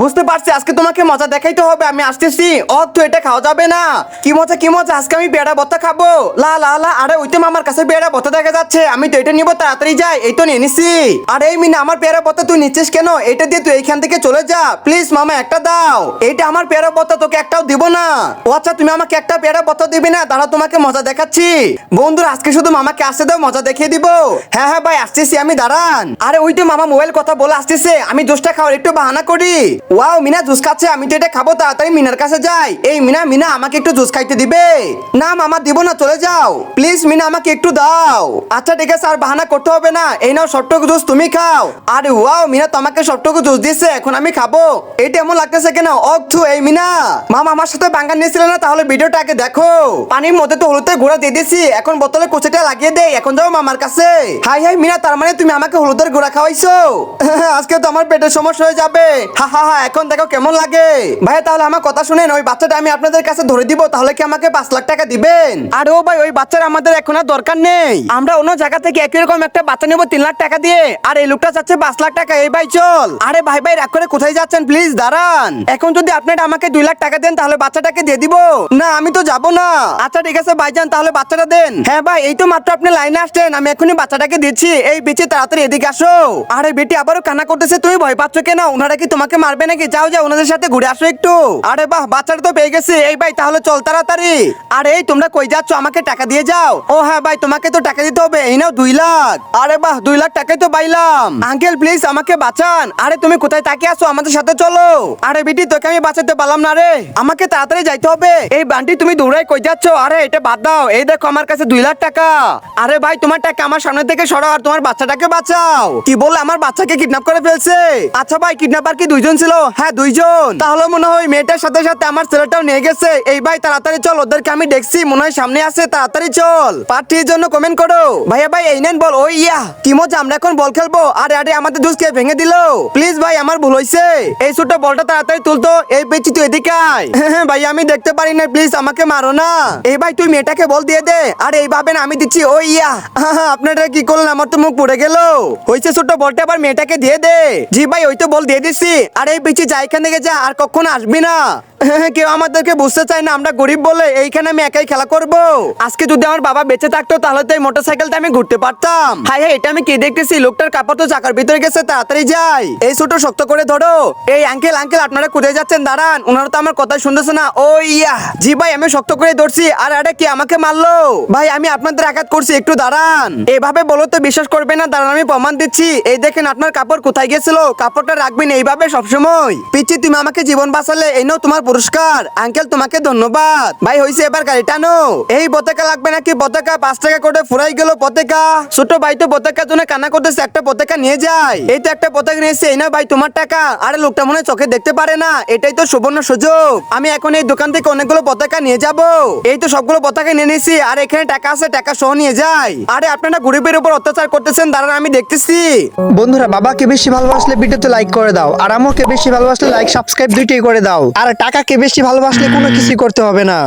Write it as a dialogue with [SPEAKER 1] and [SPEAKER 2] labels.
[SPEAKER 1] বুঝতে পারছি, আজকে তোমাকে মজা দেখাইতে হবে, আমি আসতেছি। ও, তো এটা খাওয়া যাবে না। কি মজা কি মজা, আজকে আমি বেড়া ভর্তা খাব। লা লা লা, আরে ওই তো আমার কাছে বেড়া ভর্তা দেখা যাচ্ছে, আমি তো এটা নিবো, তাড়াতাড়ি যাই, এই তো নিয়ে নিছি। আরে এই মিনা, আমার পেয়ারা ভর্তা তুই নিচ্ছিস কেন? এটা দিয়ে তুই এইখান থেকে চলে যা। প্লিজ মামা, একটা দাও। এইটা আমার পেয়ারা ভর্তা তোকে একটাও দিব না। ও আচ্ছা তুমি আমাকে একটা পেয়ারা ভর্তা দিবি না? দাঁড়া, তোমাকে মজা দেখাচ্ছি। বন্ধুরা, আজকে শুধু মামাকে আসতে দাও, মজা দেখিয়ে দিব। হ্যাঁ হ্যাঁ ভাই, আসতেছি, আমি দাঁড়ান। আরে ওই তো মামা মোবাইল কথা বলে আসতেছে, আমি দোষটা খাওয়ার একটু বাহানা করি। ওয়াও, মিনা, জুস খাচ্ছে, আমি তো এটা খাব, তাড়াতাড়ি মিনার কাছে যাই। এই, মিনা মিনা, আমাকে একটু জুস খাইতে দিবে। না, মামা, দিব না, চলে যাও। প্লিজ, মিনা, আমাকে একটু দাও। আচ্ছা ঠিক আছে, আর বাহানা করতে হবে না। এই নাও, সবটুকু জুস তুমি খাও। আরে, ওয়াও, মিনা, তোমাকে সবটুকু জুস দিয়েছে এখন আমি খাব। এটা এমন লাগতেছে কেন? অথু এই, মিনা। মামা, আমার সাথে বাঙ্গা নিয়েছিলে না, তাহলে ভিডিওটা আগে দেখো। পানির মধ্যে তো হলুদের গুঁড়া দিয়ে দিছি, এখন বোতলে কুচিটা লাগিয়ে দেই, এখন যাও মামার কাছে। হাই হাই, মিনা, তার মানে তুমি আমাকে হলুদের গুঁড়া খাওয়াইছো? আজকে তো আমার পেটের সমস্যা হয়ে যাবে। হা হা হা এখন দেখো কেমন লাগে। ভাই তাহলে আমার কথা শুনেন ওই বাচ্চাটা আমি আপনাদের কাছে ধরে দিব তাহলে কি আমাকে পাঁচ লাখ টাকা দিবেন? আর ও ভাই ওই বাচ্চার আমাদের এখন আর দরকার নেই। আমরা অন্য জায়গা থেকে একই রকম একটা বাচ্চা নেব তিন লাখ টাকা দিয়ে। আর এই লোকটা চাচ্ছে পাঁচ লাখ টাকা। এই ভাই চল। আরে ভাই ভাই রাগ করে কোথায় যাচ্ছেন? প্লিজ দাঁড়ান। এখন যদি আপনারা আমাকে দুই লাখ টাকা দেন তাহলে বাচ্চাটাকে দিয়ে দিব। না আমি তো যাব না। আচ্ছা ঠিক আছে ভাই ভাইজান তাহলে বাচ্চাটা দেন। হ্যাঁ ভাই এই তো মাত্র আপনি লাইনে আসছেন আমি এখনই বাচ্চাটাকে দিচ্ছি। এই বেঁচে তাড়াতাড়ি এদিকে আসো। আরে বেটি আবারও কান্না করতেছে। তুমি ভয় পাচ্ছ কেন? ওনারা কি তোমাকে মারবে নাকি? যাও যাও, ওনাদের সাথে ঘুরে আসো একটু। আরে বাহ, বাচ্চাটা তো পেয়ে গেছে। এই ভাই, তাহলে চল তাড়াতাড়ি। আরে, এই তোমরা কই যাচ্ছ? আমাকে টাকা দিয়ে যাও। ও হ্যাঁ ভাই, তোমাকে তো টাকা দিতে হবে। এই নাও দুই লাখ। আরে বাহ, দুই লাখ টাকাই তো পাইলাম। আঙ্কেল প্লিজ আমাকে বাঁচান। আরে, তুমি কোথায় তাকিয়ে আসো আমাদের সাথে চলো। আরে বেটি, তোকে আমি বাঁচাতে পারলাম না রে। আমাকে তাড়াতাড়ি যাইতে হবে। এই বান্টি, তুমি দৌড়াই কই যাচ্ছ? আরে, এটা বাদ দাও। এই দেখো, আমার কাছে দুই লাখ টাকা। আরে ভাই, তোমার টাকা আমার সামনে থেকে সরাও আর তোমার বাচ্চাটাকে বাঁচাও। কি বলে? আমার বাচ্চাকে কিডন্যাপ করে ফেলছে। আচ্ছা ভাই কিডন্যাপার কি দুইজন ছিল? হ্যাঁ দুইজন। তাহলে মনে হয় মেয়েটার সাথে সাথে আমার ছেলেটাও নিয়ে গেছে। এই ভাই, তাড়াতাড়ি চল, ওদেরকে আমি দেখছি, মনে হয় সামনে আছে, তাড়াতাড়ি চল। পার্টির জন্য কমেন্ট করো। ভাইয়া, ভাই, এই নেন বল, ওই ইয়া, কি মজা, আমরা এখন বল খেলব। আরে আরে, আমাদের জুস কে ভেঙে দিলো। প্লিজ ভাই, আমার ভুল হয়েছে এই ছোট বলটা তাড়াতাড়ি তুলতো, এই পেয়েছি তুই এদিকে আয়। হ্যাঁ ভাই, আমি দেখতে পারি না প্লিজ আমাকে মারো না। এই ভাই, তুই মেয়েটাকে বল দিয়ে দে। আর, এইভাবে না, আমি দিচ্ছি, ওই ইয়া। আপনারা কি করলেন? আমার তো মুখ পড়ে গেল। হয়েছে ছোট বলটা আবার মেয়েটাকে দিয়ে দে। জি ভাই, ওই তো বল দিয়ে দিছি। আর, এই পিছিয়ে যা এখান থেকে যা আর কখনো আসবি না। কেউ আমাদেরকে বুঝতে চায় না, আমরা গরিব বলে এইখানে আমি একাই খেলা করব। আজকে যদি আমার বাবা বেঁচে থাকতো, তাহলে তো এই মোটরসাইকেলটা আমি ঘুরতে পারতাম। হাই হাই, এটা আমি কি দেখতেছি? লোকটার কাপড় তো চাকার ভিতরে গেছে, তাড়াতাড়ি যাই। এই ছোট, শক্ত করে ধরো। এই আঙ্কেল আঙ্কেল আপনারা কোথায় যাচ্ছেন? দাঁড়ান ওনারা তো আমার কথা শুনতেছে না। ও, ইয়া। জি ভাই, আমি শক্ত করে ধরছি। আর, আরে, কি আমাকে মারলো? ভাই, আমি আপনাদের আঘাত করছি, একটু দাঁড়ান। এভাবে বলো তো, বিশ্বাস করবে না? দাঁড়ান, আমি প্রমাণ দিচ্ছি। এই দেখেন, আপনার কাপড় কোথায় গেছিল? কাপড়টা রাখবেন এইভাবে সবসময়। পিচ্ছি, তুমি আমাকে জীবন বাঁচালে, এই নাও তোমার পুরস্কার। আঙ্কেল, তোমাকে ধন্যবাদ। ভাই, হইছে এবার গাড়ি টানো। এই পতাকা লাগবে নাকি পতাকা? পাঁচ টাকা করে ফুরাই গেল পতাকা। ছোট ভাই তো পতাকার জন্য কান্না করতেছে, একটা পতাকা নিয়ে যায়। এই তো একটা পতাকা নিয়েছে এই না ভাই, তোমার টাকা। আরে, লোকটা মনে চোখে দেখতে পারে না। এটাই তো সুবর্ণ সুযোগ। আমি এখন এই দোকান থেকে অনেকগুলো পতাকা নিয়ে যাব। এই তো সবগুলো পতাকা নিয়ে নিয়েছি। আর এখানে টাকা আছে, টাকা সহ নিয়ে যাই। আরে, আপনারা গরিবের উপর অত্যাচার করতেছেন, দাঁড়ান, আমি দেখতেছি।
[SPEAKER 2] বন্ধুরা, বাবাকে বেশি ভালোবাসলে ভিডিওতে লাইক করে দাও। আর আমাকে বেশি ভালোবাসলে লাইক সাবস্ক্রাইব দুইটাই করে দাও। আর টাকাকে বেশি ভালোবাসলে কোনো কিছু করতে হবে না।